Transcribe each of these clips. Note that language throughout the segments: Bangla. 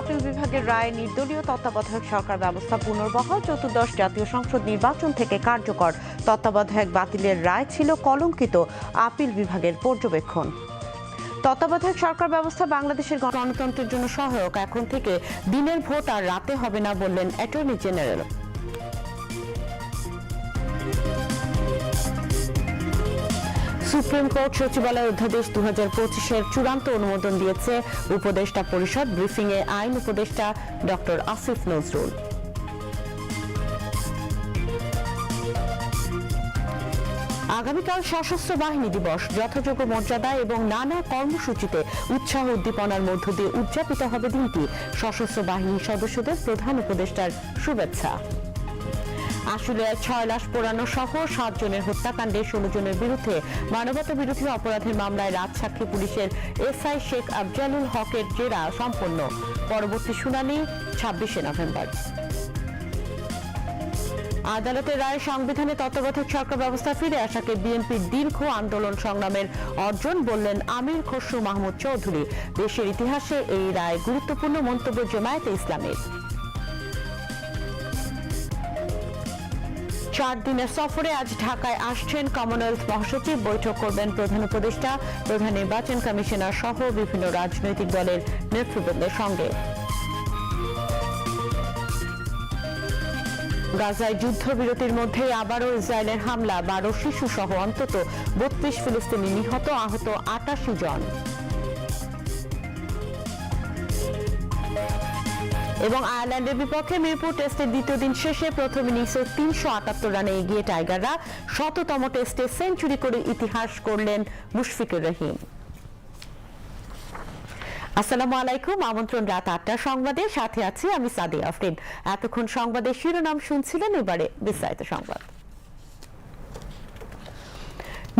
আপিল বিভাগের রায় নির্দলীয় তত্ত্বাবধায়ক সরকার ব্যবস্থা পুনর্বহাল। চতুর্দশ জাতীয় সংসদ নির্বাচন থেকে কার্যকর। তত্ত্বাবধায়ক বাতিলের রায় ছিল কলঙ্কিত, আপিল বিভাগের পর্যবেক্ষণ। তত্ত্বাবধায়ক সরকার ব্যবস্থা বাংলাদেশের গণতন্ত্রের জন্য সহায়ক। এখন থেকে দিনের ভোট আর রাতে হবে না বললেন অ্যাটর্নি জেনারেল। সুপ্রিম কোর্ট সচিবালয় অধ্যাদেশ দু হাজার পঁচিশের চূড়ান্ত অনুমোদন দিয়েছে উপদেষ্টা পরিষদ ব্রিফিংয়ে আইন উপদেষ্টা ডক্টর আসিফ নজরুল। আগামীকাল সশস্ত্র বাহিনী দিবস, যথাযোগ্য মর্যাদা এবং নানা কর্মসূচিতে উৎসাহ উদ্দীপনার মধ্য দিয়ে উদযাপিত হবে দিনটি। সশস্ত্র বাহিনীর সদস্যদের প্রধান উপদেষ্টার শুভেচ্ছা। আশুলিয়ায় ছয় লাশ পোড়ানো সহ সাত জনের হত্যাকাণ্ডে ষোলো জনের বিরুদ্ধে মানবতা বিরোধী অপরাধের মামলায় রাজসাক্ষী পুলিশের এসআই শেখ আফজালুল হকের জেরা সম্পন্ন। পরবর্তী শুনানি ছাব্বিশে নভেম্বর। আদালতের রায় সংবিধানে তত্ত্বাবধায়ক সরকার ব্যবস্থা ফিরে আসাকে বিএনপির দীর্ঘ আন্দোলন সংগ্রামের অর্জন বললেন আমির খসরু মাহমুদ চৌধুরী। দেশের ইতিহাসে এই রায় গুরুত্বপূর্ণ মন্তব্য জামায়াতে ইসলামের। চার দিনের সফরে আজ ঢাকায় আসছেন কমনওয়েলথ মহাসচিব, বৈঠক করবেন প্রধান উপদেষ্টা, প্রধান নির্বাচন কমিশনার সহ বিভিন্ন রাজনৈতিক দলের নেতৃবৃন্দের সঙ্গে। গাজায় যুদ্ধবিরতির মধ্যে আবারও ইসরায়েলের হামলা, বারো শিশু সহ অন্তত বত্রিশ ফিলিস্তিনি নিহত, আহত আটাশি জন। এবং আয়ারল্যান্ডের বিপক্ষে মিরপুর টেস্টের দ্বিতীয় দিন শেষে প্রথম ইনিংসে তিনশো আটাত্তর রানে এগিয়ে টাইগাররা শততম টেস্টে সেঞ্চুরি করে ইতিহাস করলেন মুশফিকুর রহিম। আসসালামু আলাইকুম, আমন্ত্রণ রাত আটটা সংবাদে। সাথে আছি আমি সাদি আফরিন। এতক্ষণ সংবাদের শিরোনাম শুনছিলেন, এবারে বিস্তারিত সংবাদ।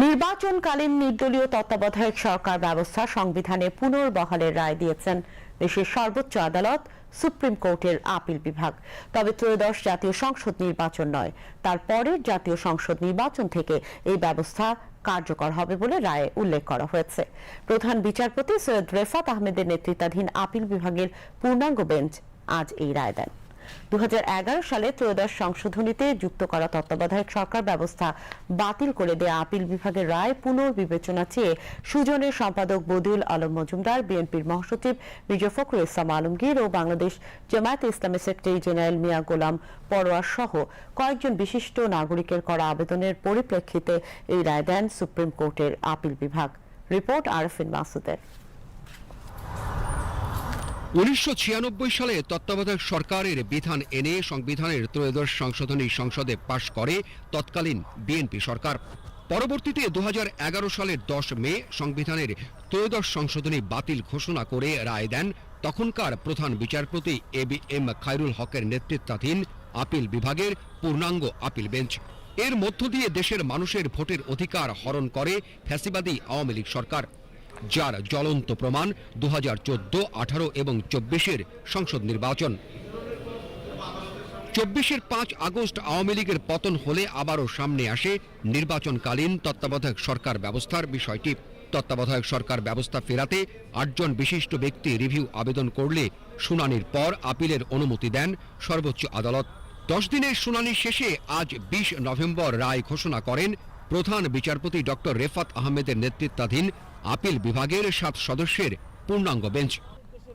নির্বাচনকালীন নির্দলীয় তত্ত্বাবধায়ক সরকার ব্যবস্থা সংবিধানে পুনর্বহালের রায় দিয়েছেন দেশের সর্বোচ্চ আদালত। সুপ্রিম কোর্টের আপিল বিভাগ। তবে ত্রয়োদশ জাতীয় সংসদ নির্বাচন নয় তার পরের জাতীয় সংসদ নির্বাচন থেকে এই ব্যবস্থা কার্যকর হবে বলে রায়ে উল্লেখ করা হয়েছে। প্রধান বিচারপতি সৈয়দ রেফাত আহমেদের নেতৃত্বাধীন আপিল বিভাগের পূর্ণাঙ্গ বেঞ্চ আজ এই রায় দেন। দু হাজার এগারো সালে ত্রয়োদশ সংশোধনীতে যুক্ত করা তত্ত্বাবধায়ক সরকার ব্যবস্থা বাতিল করে দেয়া আপিল বিভাগের রায় পুনর্বিবেচনা চেয়ে সুজনের সম্পাদক বদিউল আলম মজুমদার, বিএনপির মহাসচিব মির্জা ফখরুল ইসলাম আলমগীর ও বাংলাদেশ জামায়াতে ইসলামের সেক্রেটারি জেনারেল মিয়া গোলাম পরোয়ার সহ কয়েকজন বিশিষ্ট নাগরিকের করা আবেদনের পরিপ্রেক্ষিতে এই রায় দেন সুপ্রিম কোর্টের আপিল বিভাগ। রিপোর্ট আরফিন মাসুদের। উনিশশো ছিয়ানব্বই সালে তত্ত্বাবধায়ক সরকারের বিধান এনে সংবিধানের ত্রয়োদশ সংশোধনী সংসদে পাশ করে তৎকালীন বিএনপি সরকার। পরবর্তীতে দু হাজার এগারো সালের দশ মে সংবিধানের ত্রয়োদশ সংশোধনী বাতিল ঘোষণা করে রায় দেন তখনকার প্রধান বিচারপতি এ বি এম খায়রুল হকের নেতৃত্বাধীন আপিল বিভাগের পূর্ণাঙ্গ আপিল বেঞ্চ। এর মধ্য দিয়ে দেশের মানুষের ভোটের অধিকার হরণ করে ফ্যাসিবাদী আওয়ামী লীগ সরকার। যার জ্বলন্ত প্রমাণ দু হাজার চোদ্দ, আঠারো এবং চব্বিশের সংসদ নির্বাচন। চব্বিশের পাঁচ আগস্ট আওয়ামী লীগের পতন হলে আবারও সামনে আসে নির্বাচনকালীন তত্ত্বাবধায়ক সরকার ব্যবস্থার বিষয়টি। তত্ত্বাবধায়ক সরকার ব্যবস্থা ফেরাতে আটজন বিশিষ্ট ব্যক্তি রিভিউ আবেদন করলে শুনানির পর আপিলের অনুমতি দেন সর্বোচ্চ আদালত। দশ দিনের শুনানি শেষে আজ বিশ নভেম্বর রায় ঘোষণা করেন প্রধান বিচারপতি ডক্টর রেফাত আহমেদের নেতৃত্বাধীন আপিল বিভাগের সাত সদস্যের পূর্ণাঙ্গ বেঞ্চ।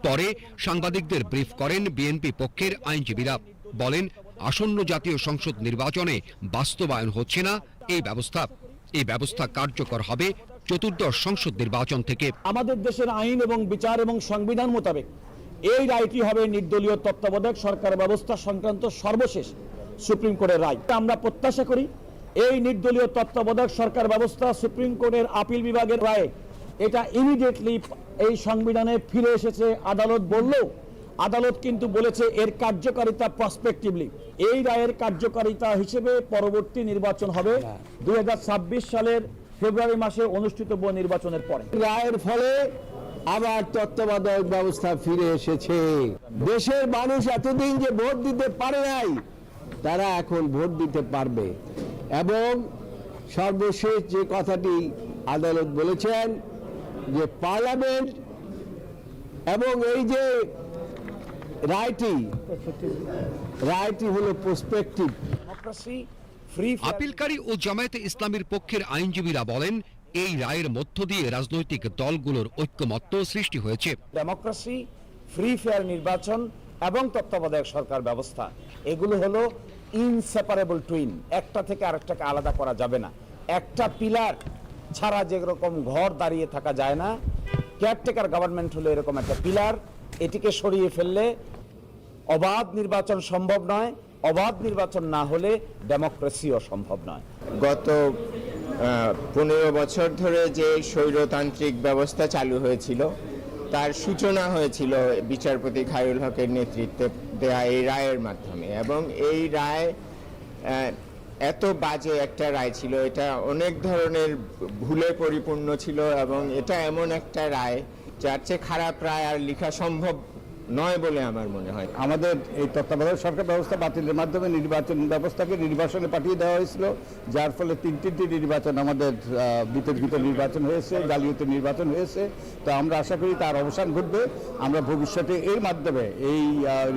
পরে সাংবাদিকদের ব্রিফ করেন বিএনপি পক্ষের আইনজীবীরা। বলেন, আসন্ন জাতীয় সংসদ নির্বাচনে বাস্তবায়ন হচ্ছে না, এই ব্যবস্থা। এই ব্যবস্থা কার্যকর হবে চতুর্দশ সংসদ নির্বাচন থেকে। আমাদের দেশের আইন এবং বিচার এবং সংবিধান মোতাবেক এই রায়টি হবে নির্দলীয় তত্ত্বাবধায়ক সরকার ব্যবস্থা সংক্রান্ত সর্বশেষ সুপ্রিম কোর্টের রায়। আমরা প্রত্যাশা করি, এই নির্দলীয় তত্ত্বাবধায়ক সরকার ব্যবস্থা সুপ্রিম কোর্টের আপিল বিভাগের রায়ে এটা ইমিডিয়েটলি এই সংবিধানে ফিরে এসেছে। আদালত বললেও আদালত কিন্তু বলেছে এর কার্যকারিতা প্রসপেক্টিভলি এই রায়ের কার্যকারিতা হিসেবে পরবর্তী নির্বাচন হবে দুই সালের ফেব্রুয়ারি মাসে অনুষ্ঠিতব্য নির্বাচনের পরে। রায়ের ফলে আবার তত্ত্বাবধায়ক ব্যবস্থা ফিরে এসেছে। দেশের মানুষ এতদিন যে ভোট দিতে পারে নাই তারা এখন ভোট দিতে পারবে। এবং সর্বশেষ যে কথাটি আদালত বলেছেন যে পার্লামেন্ট এবং এই যে রায়টি রায়টি হলো প্রসপেক্টিভ ফ্রি আপিলকারী ও জামায়াতে ইসলামীর পক্ষের আইনজীবীরা বলেন এই রায়ের মধ্য দিয়ে রাজনৈতিক দলগুলোর ঐক্যমত্য সৃষ্টি হয়েছে। ডেমোক্রেসি ফ্রি ফেয়ার নির্বাচন এবং তত্ত্বাবধায়ক সরকার ব্যবস্থা। এগুলো হলো ইনসেপারেবল টুইন একটা থেকে আরেকটাকে আলাদা করা যাবে না। একটা পিলার ছাড়া যেরকম ঘর দাঁড়িয়ে থাকা যায় না। কেয়ারটেকার গভর্নমেন্ট হলো এরকম একটা পিলার এটিকে সরিয়ে ফেললে অবাধ নির্বাচন সম্ভব নয়। অবাধ নির্বাচন না হলে ডেমোক্রেসিও সম্ভব নয়। গত পনেরো বছর ধরে যে স্বৈরতান্ত্রিক ব্যবস্থা চালু হয়েছিল, তার সূচনা হয়েছিল বিচারপতি খায়রুল হকের নেতৃত্বে দেয়া এই রায়ের মাধ্যমে। এবং এই রায় এত বাজে একটা রায় ছিল, এটা অনেক ধরনের ভুলে পরিপূর্ণ ছিল এবং এটা এমন একটা রায় যার চেয়ে খারাপ রায় আর লেখা সম্ভব নয় বলে আমার মনে হয়। আমাদের এই তত্ত্বাবধায়ক সরকার ব্যবস্থা বাতিলের মাধ্যমে নির্বাচন ব্যবস্থাকে নির্বাচনে পাঠিয়ে দেওয়া হয়েছিল, যার ফলে তিন তিনটি নির্বাচন আমাদের বিতর্কিত নির্বাচন হয়েছে, জালিয়াতি নির্বাচন হয়েছে। তো আমরা আশা করি তার অবসান ঘটবে। আমরা ভবিষ্যতে এর মাধ্যমে, এই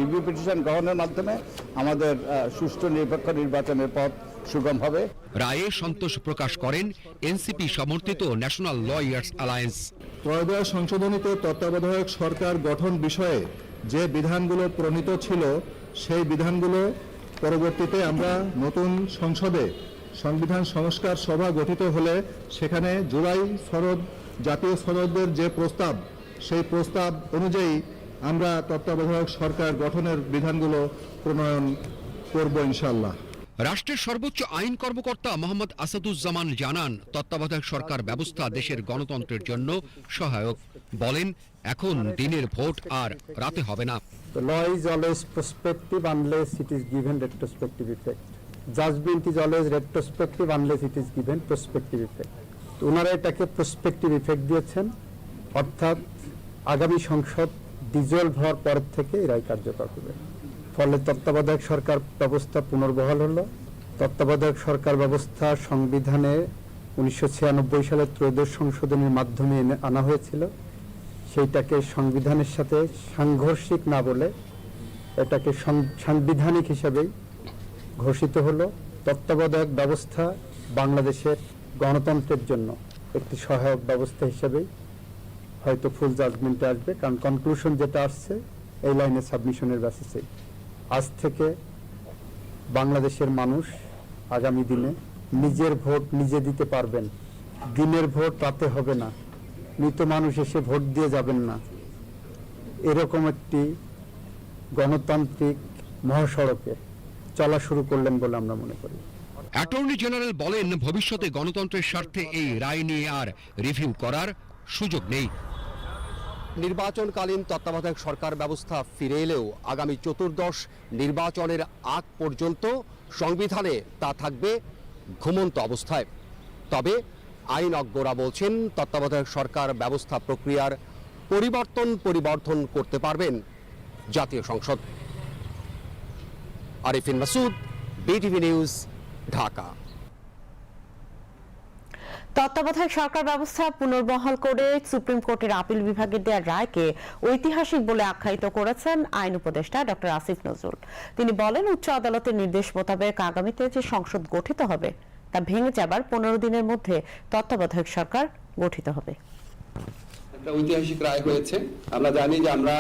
রিভিউ পিটিশন গ্রহণের মাধ্যমে আমাদের সুষ্ঠু নিরপেক্ষ নির্বাচনের পথ সুগম হবে রায়ে সন্তোষ প্রকাশ করেন এনসিপি সমর্থিত ন্যাশনাল লয়ার্স অ্যালায়েন্স ত্রয়োদশ সংশোধনীতে তত্ত্বাবধায়ক সরকার গঠন বিষয়ে যে বিধানগুলো প্রণীত ছিল সেই বিধানগুলো পরবর্তীতে আমরা নতুন সংসদে সংবিধান সংস্কার সভা গঠিত হলে সেখানে জুলাই সনদ জাতীয় সনদের যে প্রস্তাব সেই প্রস্তাব অনুযায়ী আমরা তত্ত্বাবধায়ক সরকার গঠনের বিধানগুলো প্রণয়ন করব ইনশাল্লাহ রাষ্ট্রের সর্বোচ্চ আইন কর্মকর্তা মোহাম্মদ আসাদুজ্জামান জানান, তত্ত্বাবধায়ক সরকার ব্যবস্থা দেশের গণতন্ত্রের জন্য সহায়ক। বলেন, এখন দিনের ভোট আর রাতে হবে না. ওনারা এটাকে প্রসপেক্টিভ ইফেক্ট দিয়েছেন, অর্থাৎ আগামী সংসদ ডিজলভ হওয়ার পর থেকে এরাই রায় কার্যকর হবে। ফলে তত্ত্বাবধায়ক সরকার ব্যবস্থা পুনর্বহাল হলো। তত্ত্বাবধায়ক সরকার ব্যবস্থা সংবিধানে উনিশশো সালের ত্রয়োদশ সংশোধনের মাধ্যমে আনা হয়েছিল। সেইটাকে সংবিধানের সাথে সাংঘর্ষিক না বলে এটাকে সাংবিধানিক হিসেবেই ঘোষিত হলো। তত্ত্বাবধায়ক ব্যবস্থা বাংলাদেশের গণতন্ত্রের জন্য একটি সহায়ক ব্যবস্থা হিসেবেই হয়তো ফুল জাজমেন্টে আসবে। কারণ কনক্লুশন যেটা আসছে, এই লাইনে সাবমিশনের বেসিসেই আজ থেকে বাংলাদেশের মানুষ আগামী দিনে নিজের ভোট নিজে দিতে পারবেন। দিনের ভোট রাতে হবে না। মৃত মানুষ এসে ভোট দিয়ে যাবেন না। এরকম একটি গণতান্ত্রিক মহাসড়কে চলা শুরু করলেন বলে আমরা মনে করি। অ্যাটর্নি জেনারেল বলেন, ভবিষ্যতে গণতন্ত্রের স্বার্থে এই রায় নিয়ে আর রিভিউ করার সুযোগ নেই। নির্বাচনকালীন তত্ত্বাবধায়ক সরকার ব্যবস্থা ফিরে এলেও আগামী চতুর্দশ নির্বাচনের আগ পর্যন্ত সংবিধানে তা থাকবে ঘুমন্ত অবস্থায়। তবে আইনজ্ঞরা বলছেন তত্ত্বাবধায়ক সরকার ব্যবস্থা প্রক্রিয়ার পরিবর্তন পরিবর্তন করতে পারবেন জাতীয় সংসদ। Arifin Masud, BTV news, Dhaka. তত্ত্বাবধায়ক সরকার ব্যবস্থা পুনর্বহাল করে সুপ্রিম কোর্টের আপিল বিভাগের দেওয়া রায়কে ঐতিহাসিক বলে আখ্যায়িত করেছেন আইন উপদেষ্টা ডক্টর আসিফ নজরুল। তিনি বলেন, উচ্চ আদালতের নির্দেশ মোতাবেক আগামীতে যে সংসদ গঠিত হবে, তা ভেঙে যাবার পনেরো দিনের মধ্যে তত্ত্বাবধায়ক সরকার গঠিত হবে। একটা ঐতিহাসিক রায় হয়েছে। আমরা জানি যে আমরা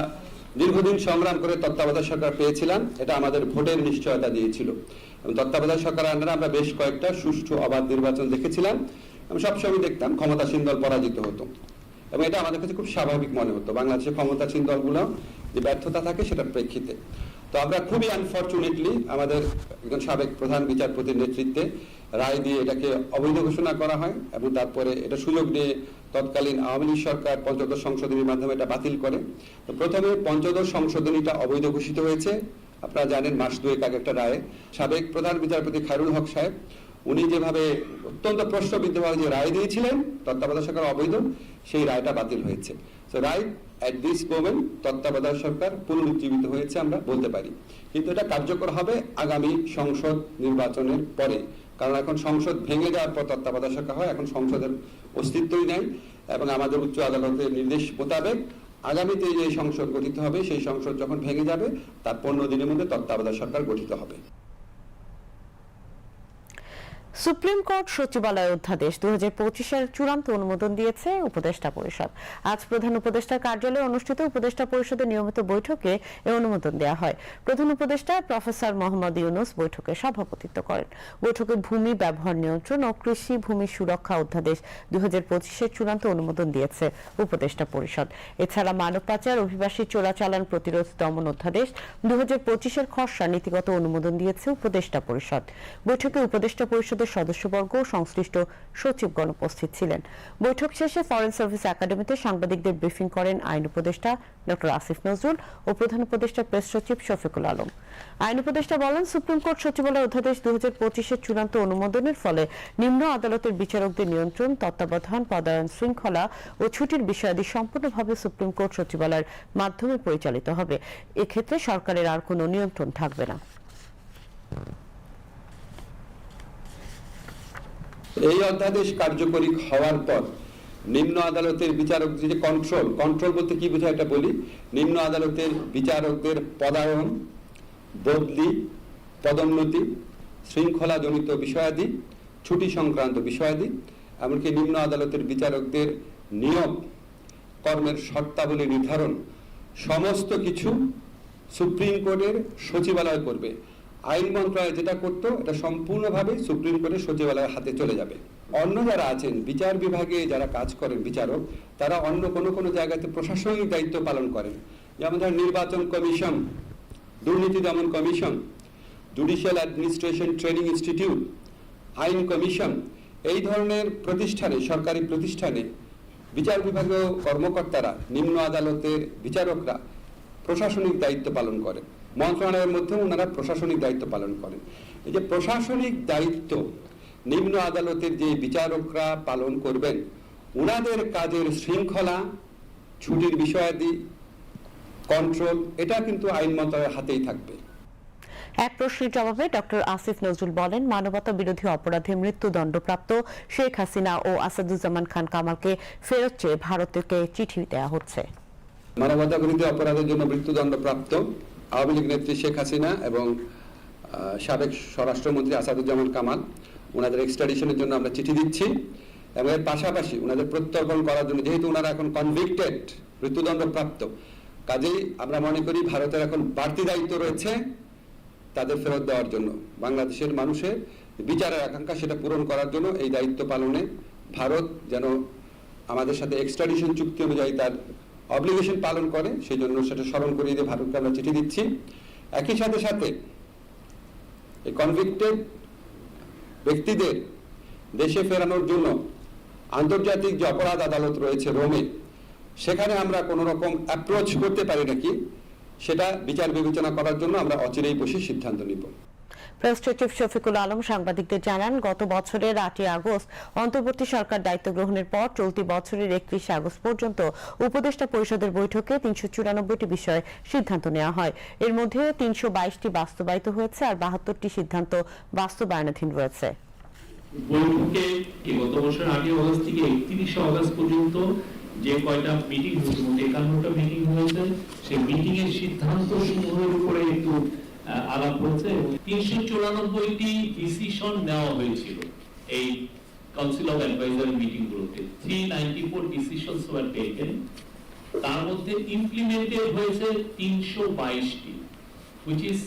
দীর্ঘদিন সংগ্রাম করে তত্ত্বাবধায়ক সরকার পেয়েছিলাম, এটা আমাদের ভোটের নিশ্চয়তা দিয়েছিল। তত্ত্বাবধায়ক সরকার আন্ডারে আমরা বেশ কয়েকটা সুষ্ঠু অবাধ নির্বাচন দেখেছিলাম। আমি সবসময় দেখতাম ক্ষমতাসীন দল পরাজিত হতো। এবং এটা আমাদের কাছে খুব স্বাভাবিক মনে হতো। বাংলাদেশের ক্ষমতাসীন দলগুলো যে ব্যর্থতা থাকে সেটার প্রেক্ষিতে। তো আমরা খুবই আনফর্চুনেটলি আমাদের একজন সাবেক প্রধান বিচারপতির নেতৃত্বে রায় দিয়ে এটাকে অবৈধ ঘোষণা করা হয় এবং তারপরে এটা সুযোগ নিয়ে তৎকালীন আওয়ামী লীগ সরকার পঞ্চদশ সংশোধনীর মাধ্যমে এটা বাতিল করে। তো প্রথমে পঞ্চদশ সংশোধনীটা অবৈধ ঘোষিত হয়েছে। আপনারা জানেন মাস দুয়েক আগে একটা রায়। সাবেক প্রধান বিচারপতি খায়রুল হক সাহেব উনি যেভাবে অত্যন্ত প্রশ্নবিদ্ধভাবে যে রায় দিয়েছিলেন, তত্ত্বাবধায়ক সরকার অবৈধ, সেই রায়টা বাতিল হয়েছে। তো রাইট অ্যাট দিস মোমেন্ট তত্ত্বাবধায়ক সরকার পুনরুজ্জীবিত হয়েছে, আমরা বলতে পারি। কিন্তু এটা কার্যকর হবে আগামী সংসদ নির্বাচনের পরে। কারণ এখন সংসদ ভেঙে যাওয়ার পর তত্ত্বাবধায়ক সরকার হয়, এখন সংসদের অস্তিত্বই নাই, এবং আমাদের উচ্চ আদালতের নির্দেশ মোতাবেক আগামীতে যে সংসদ গঠিত হবে, সেই সংসদ যখন ভেঙে যাবে, তার পনেরো দিনের মধ্যে তত্ত্বাবধায়ক সরকার গঠিত হবে। সুপ্রিম কোর্ট সচিবালয় অধ্যাদেশ দু হাজার পঁচিশের চূড়ান্ত অনুমোদন দিয়েছে উপদেষ্টা পরিষদ। আজ প্রধান উপদেষ্টার কার্যালয়ে অনুষ্ঠিত উপদেষ্টা পরিষদের নিয়মিত বৈঠকে এ অনুমোদন দেওয়া হয়। প্রধান উপদেষ্টা প্রফেসর মোহাম্মদ ইউনুস বৈঠকে সভাপতিত্ব করেন। বৈঠকে ভূমি ব্যবহার নিয়ন্ত্রণ ও কৃষি ভূমি সুরক্ষা অধ্যাদেশ দু হাজার পঁচিশের চূড়ান্ত অনুমোদন দিয়েছে উপদেষ্টা পরিষদ। এছাড়া মানব পাচার, অভিবাসী চোরাচালান প্রতিরোধ দমন অধ্যাদেশ দু হাজার পঁচিশের খসড়া নীতিগত অনুমোদন দিয়েছে উপদেষ্টা পরিষদ। বৈঠকে উপদেষ্টা পরিষদের সদস্যবর্গ ও সংশ্লিষ্ট সচিবগণ উপস্থিত ছিলেন। বৈঠক শেষে ফরেন সার্ভিস একাডেমিতে সাংবাদিকদের ব্রিফিং করেন আইন উপদেষ্টা ডক্টর আসিফ নজরুল ও প্রধান উপদেষ্টা প্রেস সচিব শফিকুল আলম। আইন উপদেষ্টা বলেন, সুপ্রিম কোর্ট সচিবালয় অধ্যাদেশ দু হাজার পঁচিশের চূড়ান্ত অনুমোদনের ফলে নিম্ন আদালতের বিচারকদের নিয়ন্ত্রণ, তত্ত্বাবধান, পদায়ন শৃঙ্খলা ও ছুটির বিষয়াদি সম্পূর্ণভাবে সুপ্রিম কোর্ট সচিবালয়ের মাধ্যমে পরিচালিত হবে। এক্ষেত্রে সরকারের আর কোনো নিয়ন্ত্রণ থাকবে না। এই অধ্যাদেশ কার্যকরী হওয়ার পর নিম্ন আদালতের বিচারক যে কন্ট্রোল কন্ট্রোল বলতে কি বোঝায় এটা বলি? নিম্ন আদালতের বিচারকদের পদায়ন, বদলি, পদোন্নতি, শৃঙ্খলাজনিত বিষয়াদি, ছুটি সংক্রান্ত বিষয়াদি, এমনকি নিম্ন আদালতের বিচারকদের নিয়োগ কর্মের শর্তাবলী নির্ধারণ, সমস্ত কিছু সুপ্রিম কোর্টের সচিবালয় করবে। আইন মন্ত্রণালয় যেটা করতো, এটা সম্পূর্ণভাবে সুপ্রিম কোর্টের সচিবালয়ের হাতে চলে যাবে। অন্য যারা আছেন, বিচার বিভাগে যারা কাজ করেন বিচারক, তারা অন্য কোনো কোনো জায়গাতে প্রশাসনিক দায়িত্ব পালন করেন। যেমন ধর নির্বাচন কমিশন, দুর্নীতি দমন commission, judicial administration training institute, আইন কমিশন, এই ধরনের প্রতিষ্ঠানে, সরকারি প্রতিষ্ঠানে বিচার বিভাগীয় কর্মকর্তারা, নিম্ন আদালতের বিচারকরা প্রশাসনিক দায়িত্ব পালন করেন। মন্ত্রণালয়ের মধ্যেও ওনারা প্রশাসনিক দায়িত্ব পালন করেন। এই যে প্রশাসনিক দায়িত্ব নিম্ন আদালতের যে বিচারকরা পালন করবেন ওনাদের কাজের শৃঙ্খলা ছুটির বিষয়াদি কন্ট্রোল এটা কিন্তু আইন মন্ত্রণালয়ের হাতেই থাকবে। এক প্রশ্নের জবাবে ডক্টর আসিফ নজরুল বলেন মানবতা বিরোধী অপরাধে মৃত্যুদণ্ডপ্রাপ্ত শেখ হাসিনা ও আসাদুজ্জামান খান কামালকে ফেরত চেয়ে ভারতকে চিঠি দেওয়া হচ্ছে। মানবতা বিরোধী অপরাধের জন্য মৃত্যুদণ্ডপ্রাপ্ত আওয়ামী লীগ নেত্রী শেখ হাসিনা এবং সাবেক স্বরাষ্ট্রমন্ত্রী আসাদুজ্জামান কামাল, ওনাদের এক্সট্রাডিশনের জন্য আমরা চিঠি দিচ্ছি এবং এর পাশাপাশি ওনাদের প্রত্যর্পণ করার জন্য, যেহেতু ওনারা এখন কনভিক্টেড মৃত্যুদণ্ডপ্রাপ্ত, কাজেই আমরা মনে করি ভারতের এখন বাড়তি দায়িত্ব রয়েছে তাদের ফেরত দেওয়ার জন্য। বাংলাদেশের মানুষের বিচারের আকাঙ্ক্ষা সেটা পূরণ করার জন্য এই দায়িত্ব পালনে ভারত যেন আমাদের সাথে এক্সট্রাডিশন চুক্তি অনুযায়ী তার অব্লিগেশন পালন করে সেই জন্য সেটা স্মরণ করিয়ে দিয়ে ভারতকে আমরা চিঠি দিচ্ছি। একই সাথে সাথে এই কনভিক্টেড ব্যক্তিদের দেশে ফেরানোর জন্য আন্তর্জাতিক যে অপরাধ আদালত রয়েছে রোমে, সেখানে আমরা কোনো রকম অ্যাপ্রোচ করতে পারি নাকি, সেটা বিচার বিবেচনা করার জন্য আমরা অচিরেই বসে সিদ্ধান্ত নিব। প্রেস সচিব শফিকুল আলম সাংবাদিকদের জানান, গত বছরের আটই আগস্ট অন্তর্বর্তী সরকার দায়িত্ব গ্রহণের পর চলতি বছরের একত্রিশে আগস্ট পর্যন্ত উপদেষ্টা পরিষদের বৈঠকে তিনশো চুরানব্বইটি বিষয়ে সিদ্ধান্ত নেওয়া হয়। এর মধ্যে তিনশো বাইশটি বাস্তবায়িত হয়েছে আর বাহাত্তরটি সিদ্ধান্ত বাস্তবায়নাধীন রয়েছে। বৈঠকে গত বছর আগে অগস্ট থেকে একত্রিশে অগস্ট পর্যন্ত যে কয়টা মিটিং হয়েছে, মোট একান্নটা মিটিং হয়েছে, সেই মিটিং এর সিদ্ধান্ত সমূহের উপরে একটু আলাপ হয়েছে তিনশো চুরানব্বইটি ডিসিশন নেওয়া হয়েছিল এই কাউন্সিল অফ অ্যাডভাইজারি মিটিং গুলোতে। Three ninety four decision were taken তার মধ্যে ইমপ্লিমেন্টেড হয়েছে তিনশো বাইশটি, which is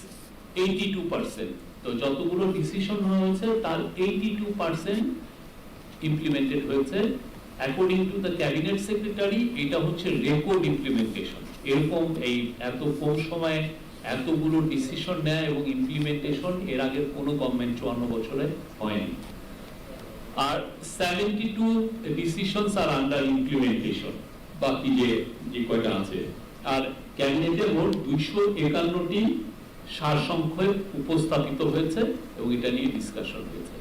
82% তো যতগুলো ডিসিশন হয়েছে, তার 82% ইমপ্লিমেন্টেড হয়েছে। According to the cabinet secretary এটা হচ্ছে রেকর্ড ইমপ্লিমেন্টেশন এরকম এই এত কম সময়ে এতগুলো ডিসিশন নেয় এবং ইমপ্লিমেন্টেশন এর আগে কোনো গভর্নমেন্ট চুয়ান্ন বছরে হয়নি। আর seventy two decisions are under implementation বাকি যে যে কয়টা আছে? আর ক্যাবিনেটে মোট দুইশো একান্নটি সারসংক্ষেপ উপস্থাপিত হয়েছে এবং এটা নিয়ে ডিসকাশন হয়েছে।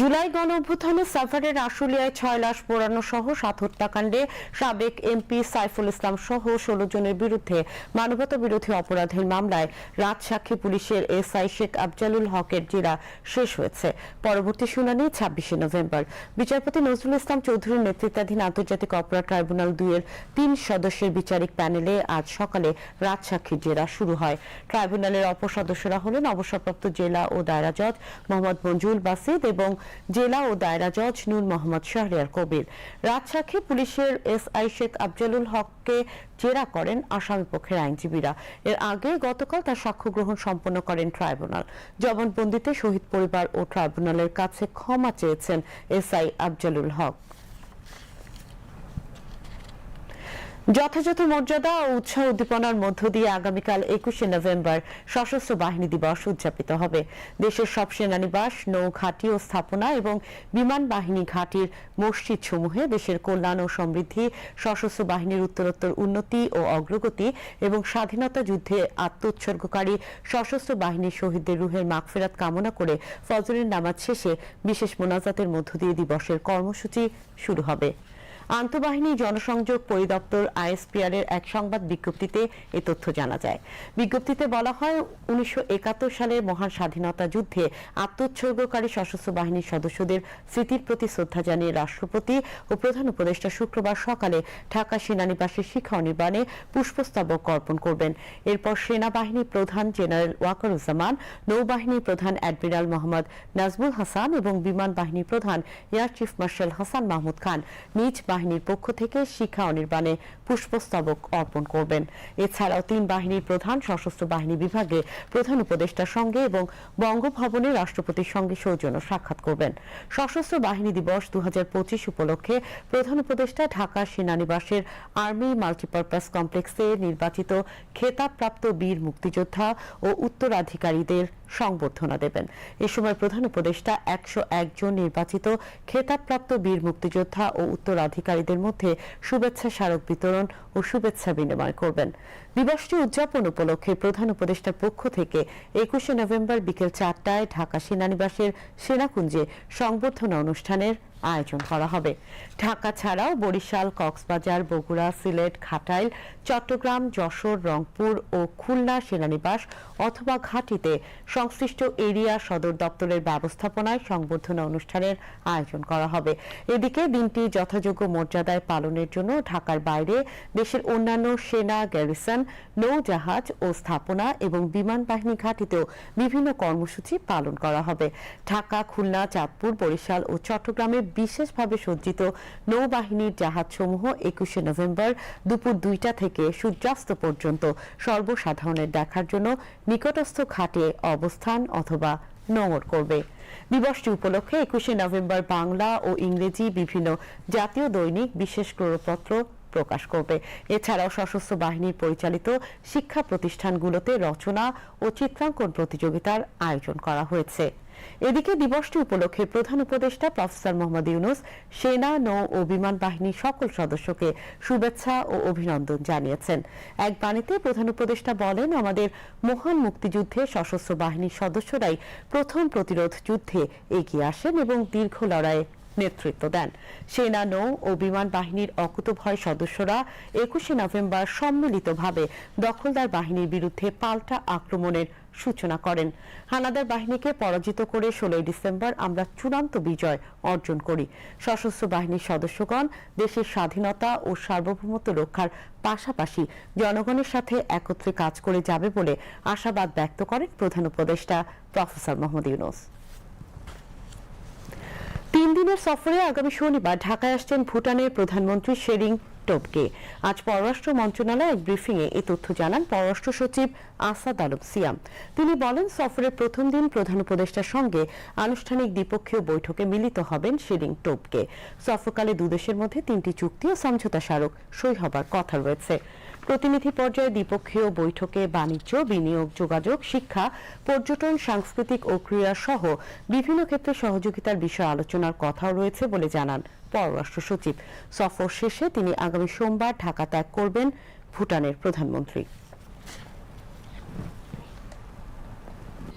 জুলাই গণ অভ্যুত্থানে সাভারের আশুলিয়ায় ছয় লাশ পোড়ানো সহ সাত হত্যাকাণ্ডে সাবেক এমপি সাইফুল ইসলাম সহ ষোলো জনের বিরুদ্ধে মানবতা বিরোধী অপরাধের মামলায় রাজসাক্ষী পুলিশের এসআই শেখ আফজালুল হকের জেরা শেষ হয়েছে। পরবর্তী শুনানি ছাব্বিশে নভেম্বর। বিচারপতি নজরুল ইসলাম চৌধুরীর নেতৃত্বাধীন আন্তর্জাতিক অপরাধ ট্রাইব্যুনাল দুইয়ের তিন সদস্যের বিচারিক প্যানেলে আজ সকালে রাজসাক্ষীর জেরা শুরু হয়। ট্রাইব্যুনালের অপর সদস্যরা হলেন অবসরপ্রাপ্ত জেলা ও দায়রা জজ মোহাম্মদ মঞ্জুল বাসিদ এবং জেলা ও দায়রা জজ নূর মোহাম্মদ শাহরিয়ার কবির। রাজসাক্ষী পুলিশের এসআই শেখ আফজালুল হককে জেরা করেন আসামিপক্ষের আইনজীবীরা। এর আগে গতকাল তার সাক্ষ্য গ্রহণ সম্পন্ন করেন ট্রাইব্যুনাল। জবানবন্দিতে শহীদ পরিবার ও ট্রাইব্যুনালের কাছে ক্ষমা চেয়েছেন এসআই আফজালুল হক। যথাযথ মর্যাদা ও উৎসাহ উদ্দীপনার মধ্য দিয়ে আগামীকাল একুশে নভেম্বর সশস্ত্র বাহিনী দিবস উদযাপিত হবে। দেশের সব সেনানিবাস নৌ ঘাঁটি ও স্থাপনা এবং বিমান বাহিনী ঘাঁটির মসজিদ সমূহে দেশের কল্যাণ ও সমৃদ্ধি, সশস্ত্র বাহিনীর উত্তরোত্তর উন্নতি ও অগ্রগতি এবং স্বাধীনতা যুদ্ধে আত্মোৎসর্গকারী সশস্ত্র বাহিনীর শহীদদের রুহের মাগফেরাত কামনা করে ফজরের নামাজ শেষে বিশেষ মোনাজাতের মধ্য দিয়ে দিবসের কর্মসূচি শুরু হবে। আন্তঃবাহিনী জনসংযোগ পরিদপ্তর আইএসপিআর এর এক সংবাদ বিজ্ঞপ্তিতে এ তথ্য জানা যায়। বিজ্ঞপ্তিতে বলা হয়, উনিশশো সালের মহান স্বাধীনতা যুদ্ধে আত্মোৎসর্গকারী সশস্ত্র বাহিনীর সদস্যদের স্মৃতির প্রতি শ্রদ্ধা জানিয়ে রাষ্ট্রপতি ও প্রধান উপদেষ্টা শুক্রবার সকালে ঢাকা সেনানিবাসের শিক্ষা অনির্বাণে পুষ্পস্তবক অর্পণ করবেন। এরপর সেনাবাহিনী প্রধান জেনারেল ওয়াকারুজ্জামান নৌবাহিনী প্রধান অ্যাডমিরাল মোহাম্মদ নাজমুল হাসান এবং বিমান বাহিনী প্রধান air chief marshal Hasan Mahmud Khan নিজ বাহিনীর পক্ষ থেকে শিক্ষা অনির্বাণে পুষ্পস্তবক অর্পণ করবেন। এছাড়াও তিন বাহিনীর প্রধান সশস্ত্র বাহিনী বিভাগে প্রধান উপদেষ্টার সঙ্গে এবং বঙ্গভবনে রাষ্ট্রপতির সঙ্গে সৌজন্য সাক্ষাৎ করবেন। সশস্ত্র বাহিনী দিবস দু হাজার পঁচিশ উপলক্ষে প্রধান উপদেষ্টা ঢাকা সেনানিবাসের আর্মি মাল্টিপারপাস কমপ্লেক্সে নির্বাচিত খেতাবপ্রাপ্ত বীর মুক্তিযোদ্ধা ও উত্তরাধিকারীদের সংবর্ধনা দেবেন। এ সময় প্রধান উপদেষ্টা একশো একজন নির্বাচিত খেতাবপ্রাপ্ত বীর মুক্তিযোদ্ধা ও উত্তরাধিকারীদের মধ্যে শুভেচ্ছা স্মারক বিতরণ ও শুভেচ্ছা বিনিময় করবেন। দিবসটি উদযাপন উপলক্ষে প্রধান উপদেষ্টার পক্ষ থেকে একুশে নভেম্বর বিকেল চারটায় ঢাকা সেনানিবাসের সেনাকুঞ্জে সংবর্ধনা অনুষ্ঠানের আয়োজন করা হবে। ঢাকা ছাড়াও বরিশাল, কক্সবাজার, বগুড়া, সিলেট খাটাইল চট্টগ্রাম, যশোর, রংপুর ও খুলনা সেনানিবাস অথবা ঘাঁটিতে সংশ্লিষ্ট এরিয়া সদর দপ্তরের ব্যবস্থাপনায় সংবর্ধনা অনুষ্ঠানের আয়োজন করা হবে। এদিকে দিনটি যথাযোগ্য মর্যাদায় পালনের জন্য ঢাকার বাইরে দেশের অন্যান্য সেনা, গ্যারিসন, নৌজাহাজ ও স্থাপনা এবং বিমান বাহিনী ঘাটিতেও বিভিন্ন কর্মসূচি পালন করা হবে। ঢাকা, খুলনা, চাঁদপুর, বরিশাল ও চট্টগ্রামে বিশেষভাবে সজ্জিত নৌবাহিনীর জাহাজসমূহ একুশে নভেম্বর দুপুর দুইটা থেকে সূর্যাস্ত পর্যন্ত সর্বসাধারণের দেখার জন্য নিকটস্থ ঘাটে অবস্থান অথবা নোঙর করবে। দিবসটি উপলক্ষে একুশে নভেম্বর বাংলা ও ইংরেজি বিভিন্ন জাতীয় দৈনিক বিশেষ ক্রোড়পত্র প্রকাশ করবে। এছাড়াও সশস্ত্র বাহিনীর পরিচালিত শিক্ষা প্রতিষ্ঠানগুলোতে রচনা ও চিত্রাঙ্কন প্রতিযোগিতার আয়োজন করা হয়েছে। এদিকে দিবসটি উপলক্ষে প্রধান উপদেষ্টা প্রফেসর মোহাম্মদ ইউনুস, সেনা, নৌ ও বিমান বাহিনীর সকল সদস্যকে শুভেচ্ছা ও অভিনন্দন জানিয়েছেন। এক বাণীতে প্রধান উপদেষ্টা বলেন, আমাদের মহান মুক্তিযুদ্ধে সশস্ত্র বাহিনীর সদস্যরাই প্রথম প্রতিরোধ যুদ্ধে এগিয়ে আসেন এবং দীর্ঘ লড়াইয়ে নেতৃত্ব দেন। সেনা, নৌ ও বিমান বাহিনীর অকুতভয় সদস্যরা একুশে নভেম্বর সম্মিলিতভাবে দখলদার বাহিনীর বিরুদ্ধে পাল্টা আক্রমণের সূচনা করেন। হানাদার বাহিনীকে পরাজিত করে ষোলোই ডিসেম্বর আমরা চূড়ান্ত বিজয় অর্জন করি। সশস্ত্র বাহিনীর সদস্যগণ দেশের স্বাধীনতা ও সার্বভৌমত্ব রক্ষার পাশাপাশি জনগণের সাথে একত্রে কাজ করে যাবে বলে আশাবাদ ব্যক্ত করেন প্রধান উপদেষ্টা প্রফেসর মোহাম্মদ ইউনুস। তিন দিনের সফরে আগামী শনিবার ঢাকায় আসছেন ভুটানের প্রধানমন্ত্রী শেরিং টোপকে। আজ পররাষ্ট্র মন্ত্রণালয়ে এক ব্রিফিংয়ে এ তথ্য জানান পররাষ্ট্র সচিব আসাদ আলম সিয়াম। তিনি বলেন, সফরের প্রথম দিন প্রধান উপদেষ্টার সঙ্গে আনুষ্ঠানিক দ্বিপক্ষীয় বৈঠকে মিলিত হবেন শেরিং টোপকে। সফরকালে দুদেশের মধ্যে তিনটি চুক্তি ও সমঝোতা স্মারক সই হবার কথা রয়েছে। প্রতিনিধি পর্যায়ে দ্বিপক্ষীয় বৈঠকে বাণিজ্য, বিনিয়োগ, যোগাযোগ, শিক্ষা, পর্যটন, সাংস্কৃতিক ও ক্রীড়া সহ বিভিন্ন ক্ষেত্রে সহযোগিতার বিষয়ে আলোচনার কথাও রয়েছে বলে জানান পররাষ্ট্র সচিব সফর শেষে তিনি আগামী সোমবার ঢাকা ত্যাগ করবেন ভুটানের প্রধানমন্ত্রী।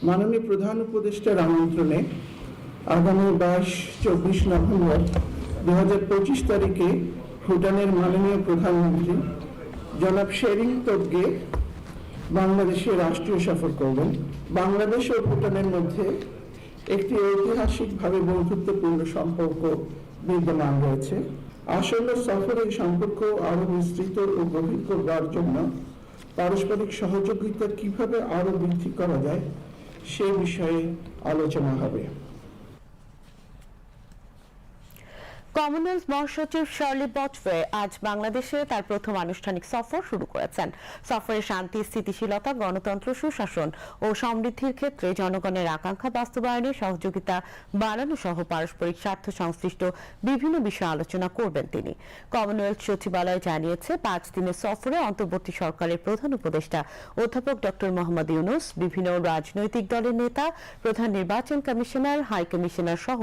মাননীয় প্রধান উপদেষ্টার আমন্ত্রণে আগামী বাইশ, চব্বিশ নভেম্বর দু হাজার পঁচিশ তারিখে ভুটানের মাননীয় প্রধানমন্ত্রী জনাব শেরিং তোবগে বাংলাদেশে রাষ্ট্রীয় সফর করবেন। বাংলাদেশ ও ভুটানের মধ্যে একটি ঐতিহাসিকভাবে বন্ধুত্বপূর্ণ সম্পর্ক বিদ্যমান রয়েছে। আসন্ন সফরের সম্পর্ক আরও বিস্তৃত ও গভীর করবার জন্য পারস্পরিক সহযোগিতা কীভাবে আরও বৃদ্ধি করা যায়, সে বিষয়ে আলোচনা হবে। কমনওয়েলথ মহাসচিব শার্লি বটওয়ে আজ বাংলাদেশে তার প্রথম আনুষ্ঠানিক সফর শুরু করেছেন। সফরে শান্তি, স্থিতিশীলতা, গণতন্ত্র, সুশাসন ও সমৃদ্ধির ক্ষেত্রে জনগণের আকাঙ্ক্ষা বাস্তবায়নে সহযোগিতা বাড়ানো সহ পারস্পরিক স্বার্থ সংশ্লিষ্ট বিভিন্ন বিষয়ে আলোচনা করবেন তিনি। কমনওয়েলথ সচিবালয় জানিয়েছে, পাঁচ দিনের সফরে অন্তর্বর্তী সরকারের প্রধান উপদেষ্টা অধ্যাপক ডক্টর মোহাম্মদ ইউনুস, বিভিন্ন রাজনৈতিক দলের নেতা, প্রধান নির্বাচন কমিশনার, হাই কমিশনার সহ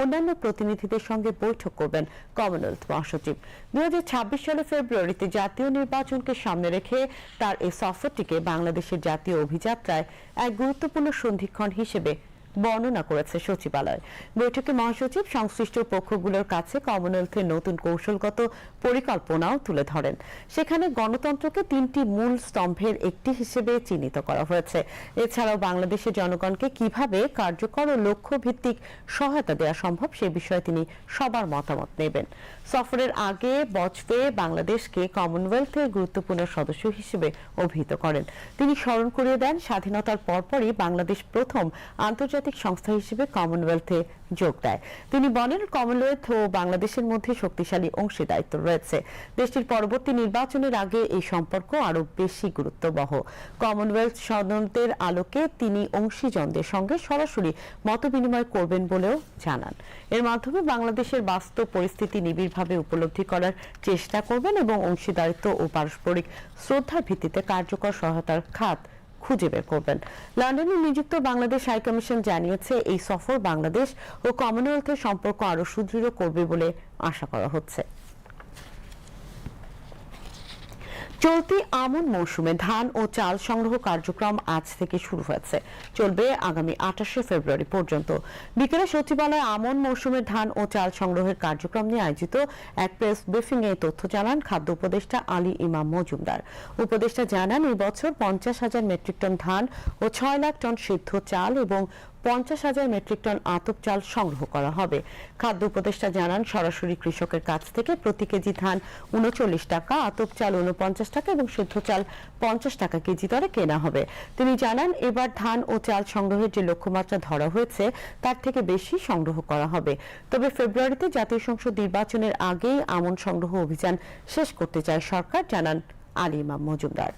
অন্যান্য প্রতিনিধিদের সঙ্গে বৈঠক করবেন কমনওয়েলথ মহাসচিব। দুই হাজার ছাব্বিশ সালে ফেব্রুয়ারিতে জাতীয় নির্বাচনকে সামনে রেখে তার এই সফরটিকে বাংলাদেশের জাতীয় অভিযাত্রায় এক গুরুত্বপূর্ণ সন্ধিক্ষণ হিসেবে বর্ণনা করেছে সচিবালয়। বৈঠকে মহাসচিব সংশ্লিষ্ট পক্ষগুলোর কাছে কমনওয়েলথের নতুন কৌশলগত পরিকল্পনাও তুলে ধরেন। সেখানে গণতন্ত্রকে তিনটি মূল স্তম্ভের একটি হিসেবে চিহ্নিত করা হয়েছে। এছাড়াও বাংলাদেশের জনগণকে কীভাবে কার্যকর ও লক্ষ্য ভিত্তিক সহায়তা দেওয়া সম্ভব সে বিষয়ে তিনি সবার মতামত নেবেন। সফরের আগে বচপে বাংলাদেশকে কমনওয়েলথের গুরুত্বপূর্ণ সদস্য হিসেবে অভিহিত করেন। তিনি স্মরণ করিয়ে দেন, স্বাধীনতার পরপরই বাংলাদেশ প্রথম আন্তর্জাতিক সংস্থা হিসেবে কমনওয়েলথে যোগ দেয়। তিনি বলেন কমনওয়েলথ ও বাংলাদেশের মধ্যে শক্তিশালী অংশীদারিত্ব রয়েছে। দেশটির পরবর্তী নির্বাচনের আগে এই সম্পর্ক আরও বেশি গুরুত্ববহ। কমনওয়েলথ সনদের আলোকে তিনি অংশীজনদের সঙ্গে সরাসরি মত বিনিময় করবেন বলেও জানান। এর মাধ্যমে বাংলাদেশের বাস্তব পরিস্থিতি নিবিড়ভাবে উপলব্ধি করার চেষ্টা করবেন এবং অংশীদারিত্ব ও পারস্পরিক শ্রদ্ধার ভিত্তিতে কার্যকর সহায়তার খাত খুঁজে বের করবেন। লন্ডনে নিযুক্ত বাংলাদেশ হাই কমিশন জানিয়েছে, এই সফর বাংলাদেশ ও কমনওয়েলথের সম্পর্ক আরও সুদৃঢ় করবে বলে আশা করা হচ্ছে। চলতি আমন মৌসুমে ধান ও চাল সংগ্রহ কার্যক্রম আজ থেকে শুরু হয়েছে। চলবে আগামী আঠাশে ফেব্রুয়ারি পর্যন্ত। বিকেলে সচিবালয়ে আমন মৌসুমের ধান ও চাল সংগ্রহের কার্যক্রম নিয়ে আয়োজিত এক প্রেস ব্রিফিং এ তথ্য জানান খাদ্য উপদেষ্টা আলী ইমাম মজুমদার। উপদেষ্টা জানান, এই বছর পঞ্চাশ হাজার মেট্রিক টন ধান ও ছয় লাখ টন সিদ্ধ চাল এবং পঞ্চাশ হাজার মেট্রিক টন আতপ চাল সংগ্রহ করা হবে। খাদ্য উপদেষ্টা জানান, সরাসরি কৃষকের কাছ থেকে প্রতি কেজি ধান উনচল্লিশ টাকা, আতপ চাল উনপঞ্চাশ টাকা এবং সিদ্ধ চাল পঞ্চাশ টাকা কেজি দরে কেনা হবে। তিনি জানান, এবার ধান ও চাল সংগ্রহের যে লক্ষ্যমাত্রা ধরা হয়েছে, তার থেকে বেশি সংগ্রহ করা হবে। তবে ফেব্রুয়ারিতে জাতীয় সংসদ নির্বাচনের আগেই আমন সংগ্রহ অভিযান শেষ করতে চায় সরকার, জানান আলী মজুমদার।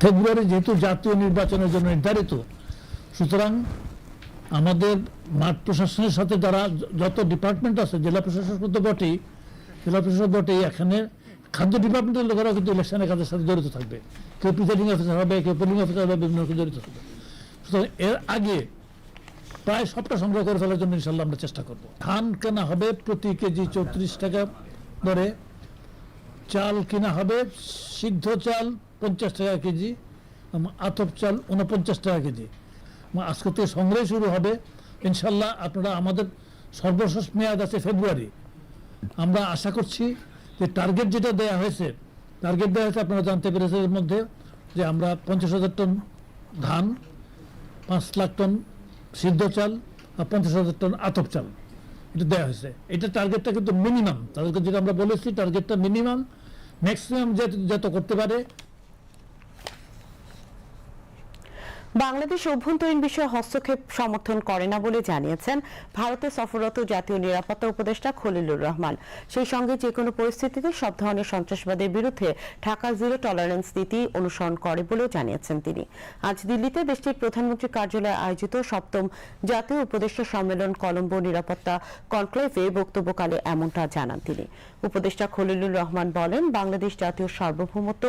ফেব্রুয়ারি যেহেতু জাতীয় নির্বাচনের জন্য নির্ধারিত, সুতরাং আমাদের মাঠ প্রশাসনের সাথে যারা যত ডিপার্টমেন্ট আছে, জেলা প্রশাসন তো বটেই, জেলা প্রশাসন বটেই, এখানে খাদ্য ডিপার্টমেন্টের লোকেরাও কিন্তু ইলেকশনের কাজের সাথে জড়িত থাকবে। কেউ প্রিসাইডিং অফিসার হবে, কেউ পোলিং অফিসার হবে, বিভিন্ন জড়িত থাকবে। সুতরাং এর আগে প্রায় সবটা সংগ্রহ করে ফেলার জন্য ইনশাল্লাহ আমরা চেষ্টা করব। ধান কেনা হবে প্রতি কেজি চৌত্রিশ টাকা দরে। চাল কিনা হবে, সিদ্ধ চাল পঞ্চাশ টাকা কেজি আতপ চাল উনপঞ্চাশ টাকা কেজি। আজকে থেকে সংগ্রহ শুরু হবে। ইনশাল্লাহ আপনারা আমাদের সর্বশেষ মেয়াদ আছে ফেব্রুয়ারি। আমরা আশা করছি যে টার্গেট যেটা দেয়া হয়েছে টার্গেট দেওয়া হয়েছে আপনারা জানতে পেরেছেন এর মধ্যে যে আমরা পঞ্চাশ হাজার টন ধান, পাঁচ লাখ টন সিদ্ধ চাল আর পঞ্চাশ হাজার টন আতপ চাল। এটা দেওয়া হয়েছে। এটা টার্গেটটা কিন্তু মিনিমাম তাদেরকে যেটা আমরা বলেছি টার্গেটটা মিনিমাম ম্যাক্সিমাম যত করতে পারে বাংলাদেশ অভ্যন্তরীণ বিষয়ে হস্তক্ষেপ সমর্থন করে না বলে জানিয়েছেন ভারতে সফররত জাতীয় নিরাপত্তা উপদেষ্টা খলিলুর রহমান। সেই সঙ্গে যে কোনো পরিস্থিতিতে সব ধরনের সন্ত্রাসবাদের বিরুদ্ধে ঢাকা জিরো টলারেন্স নীতি অনুসরণ করে বলেও জানিয়েছেন তিনি। আজ দিল্লিতে দেশটির প্রধানমন্ত্রী কার্যালয়ে আয়োজিত সপ্তম জাতীয় উপদেষ্টা সম্মেলন কলম্বো নিরাপত্তা কনক্লেভে বক্তব্যকালে এমনটা জানান তিনি। উপদেষ্টা খলিলুর রহমান বলেন, বাংলাদেশ জাতীয় সার্বভৌমত্ব,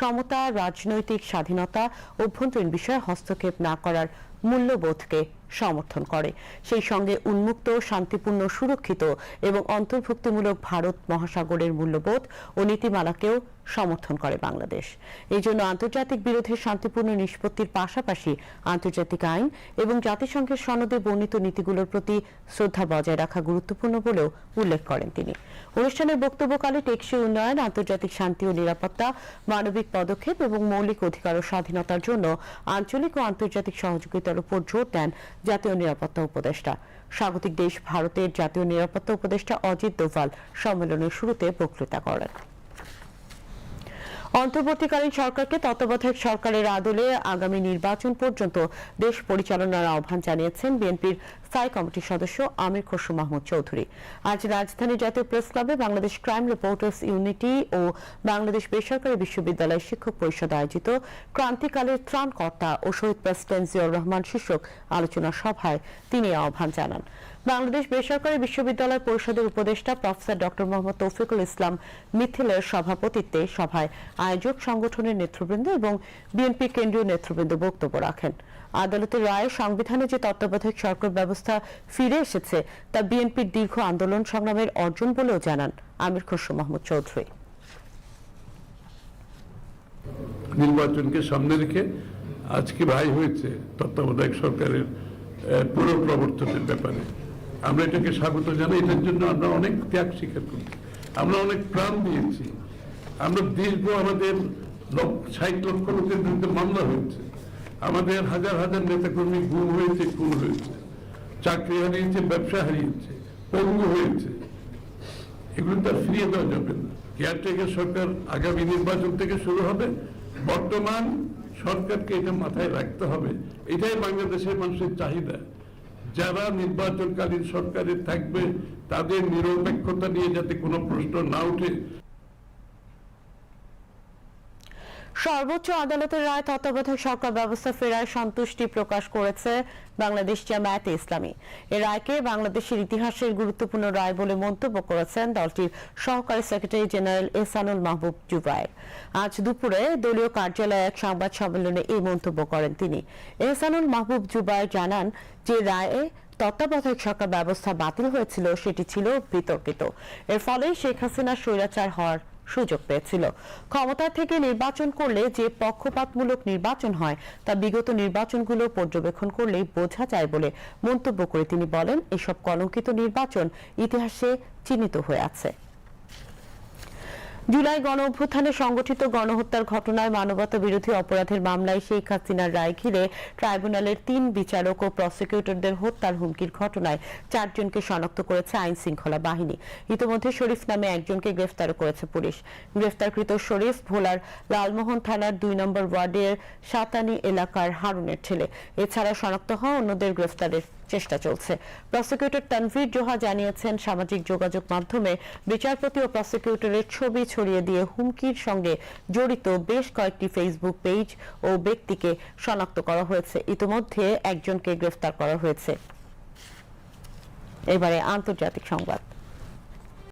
সমতা, রাজনৈতিক স্বাধীনতা, অভ্যন্তরীণ বিষয়ে হস্তক্ষেপ না করার মূল্যবোধকে সমর্থন করে। সেই সঙ্গে উন্মুক্ত, শান্তিপূর্ণ, সুরক্ষিত এবং অন্তর্ভুক্তিমূলক ভারত মহাসাগরের মূল্যবোধ ও নীতিমালাকেও সমর্থন করে বাংলাদেশ। এই জন্য আন্তর্জাতিক বিরোধের শান্তিপূর্ণ নিষ্পত্তির পাশাপাশি আন্তর্জাতিক আইন এবং জাতিসংঘের সনদে বর্ণিত নীতিগুলোর প্রতি শ্রদ্ধা বজায় রাখা গুরুত্বপূর্ণ বলেও উল্লেখ করেন তিনি। অনুষ্ঠানের বক্তব্যকালে টেকসই উন্নয়ন, আন্তর্জাতিক শান্তি ও নিরাপত্তা, মানবিক পদক্ষেপ এবং মৌলিক অধিকার ও স্বাধীনতার জন্য আঞ্চলিক ও আন্তর্জাতিক সহযোগিতার উপর জোর দেন জাতীয় নিরাপত্তা উপদেষ্টা। স্বাগতিক দেশ ভারতের জাতীয় নিরাপত্তা উপদেষ্টা অজিত দোভাল সম্মেলনের শুরুতে বক্তৃতা করেন। অন্তর্বর্তীকালীন সরকারকে তত্ত্বাবধায়ক সরকারের আদলে আগামী নির্বাচন পর্যন্ত দেশ পরিচালনার আহ্বান জানিয়েছেন বিএনপির স্থায়ী কমিটির সদস্য আমির খসরু মাহমুদ চৌধুরী। আজ রাজধানী জাতীয় প্রেস ক্লাবে বাংলাদেশ ক্রাইম রিপোর্টার্স ইউনিটি ও বাংলাদেশ বেসরকারি বিশ্ববিদ্যালয় শিক্ষক পরিষদ আয়োজিত ক্রান্তিকালের ত্রাণকর্তা ও শহীদ প্রেসিডেন্ট জিয়াউর রহমান শীর্ষক আলোচনা সভায় তিনি আহ্বান জানান। বাংলাদেশ বেসরকারি বিশ্ববিদ্যালয় পরিষদের উপদেষ্টা প্রফেসর ডক্টর মোহাম্মদ তৌফিকুল ইসলাম মিথিলের সভাপতিত্বে সভায় আয়োজক সংগঠনের নেতৃবৃন্দ এবং বিএনপি কেন্দ্রীয় নেতৃবৃন্দ বক্তব্য রাখেন। আদালতের রায়ে সংবিধানে যে তত্ত্বাবধায়ক সরকার ব্যবস্থা ফিরে এসেছে তা বিএনপির দীর্ঘ আন্দোলন সংগ্রামের অর্জন বলেও জানান আমির খসরু মাহমুদ চৌধুরী। নির্বাচনকে সামনে রেখে আজকে ভাই হয়েছে তত্ত্বাবধায়ক সরকারের আহ, পুনঃপ্রবর্তনের ব্যাপারে? আমরা এটাকে স্বাগত জানাই এটার জন্য আমরা অনেক ত্যাগ স্বীকার করি আমরা অনেক প্রাণ দিয়েছি। আমরা দীর্ঘ আমাদের ষাট লক্ষ লোকের বিরুদ্ধে মামলা হয়েছে। আমাদের হাজার হাজার নেতাকর্মী গুম হয়েছে, খুন হয়েছে। চাকরি হারিয়েছে, ব্যবসা হারিয়েছে, পঙ্গু হয়েছে। এগুলো তো আর ফিরিয়ে দেওয়া যাবে না। কেয়ারটেকার সরকার আগামী নির্বাচন থেকে শুরু হবে। বর্তমান সরকারকে এটা মাথায় রাখতে হবে। এটাই বাংলাদেশের মানুষের চাহিদা। যারা নির্বাচনকালীন সরকারে থাকবে, তাদের নিরপেক্ষতা নিয়ে যাতে কোনো প্রশ্ন না উঠে সর্বোচ্চ আদালতের রায় তত্ত্বাবধায়ক সরকার ব্যবস্থা ফেরায় সন্তুষ্টি প্রকাশ করেছে বাংলাদেশ জামায়াতে ইসলামী। এ রায়কে বাংলাদেশের ইতিহাসের গুরুত্বপূর্ণ রায় বলে মন্তব্য করেছেন দলটির সহকারী সেক্রেটারি জেনারেল এহসানুল মাহবুব জুবায়ের। আজ দুপুরে দলীয় কার্যালয়ে এক সংবাদ সম্মেলনে এই মন্তব্য করেন তিনি। এহসানুল মাহবুব জুবায়ের জানান যে রায়ে তত্ত্বাবধায়ক সরকার ব্যবস্থা বাতিল হয়েছিল, সেটি ছিল বিতর্কিত। এর ফলে শেখ হাসিনা স্বৈরাচার হওয়ার সুযোগ পেয়েছিল। ক্ষমতা থেকে নির্বাচন করলে যে পক্ষপাতমূলক নির্বাচন হয়, তা বিগত নির্বাচনগুলো পর্যবেক্ষণ করলেই বোঝা যায় বলে মন্তব্য করে তিনি বলেন, এসব কলঙ্কিত নির্বাচন ইতিহাসে চিহ্নিত হয়ে আছে। জুলাই গণ অভ্যুত্থানে সংগঠিত গণহত্যার ঘটনায় মানবতা বিরোধী অপরাধের মামলায় শেখ হাসিনার রায় ঘিরে ট্রাইব্যুনালের তিন বিচারক ও প্রসিকিউটরদের হত্যার হুমকির ঘটনায় চারজনকে শনাক্ত করেছে আইন শৃঙ্খলা বাহিনী। ইতিমধ্যে শরীফ নামে একজনকে গ্রেফতার করেছে পুলিশ। গ্রেফতারকৃত শরীফ ভোলার লালমোহন থানার দুই নম্বর ওয়ার্ডের সাতানি এলাকার হারুনের ছেলে। এছাড়া শনাক্ত হওয়া অন্যদের গ্রেফতারের চেষ্টা চলছে। প্রসিকিউটর তানভীর জোহা জানিয়েছেন, সামাজিক যোগাযোগ মাধ্যমে বিচারপতি ও প্রসিকিউটরের ছবি ছড়িয়ে দিয়ে হুমকির সঙ্গে জড়িত বেশ কয়েকটি ফেসবুক পেজ ও ব্যক্তিকে শনাক্ত করা হয়েছে। ইতিমধ্যে একজনকে গ্রেফতার করা হয়েছে। এবারে আন্তর্জাতিক সংবাদ।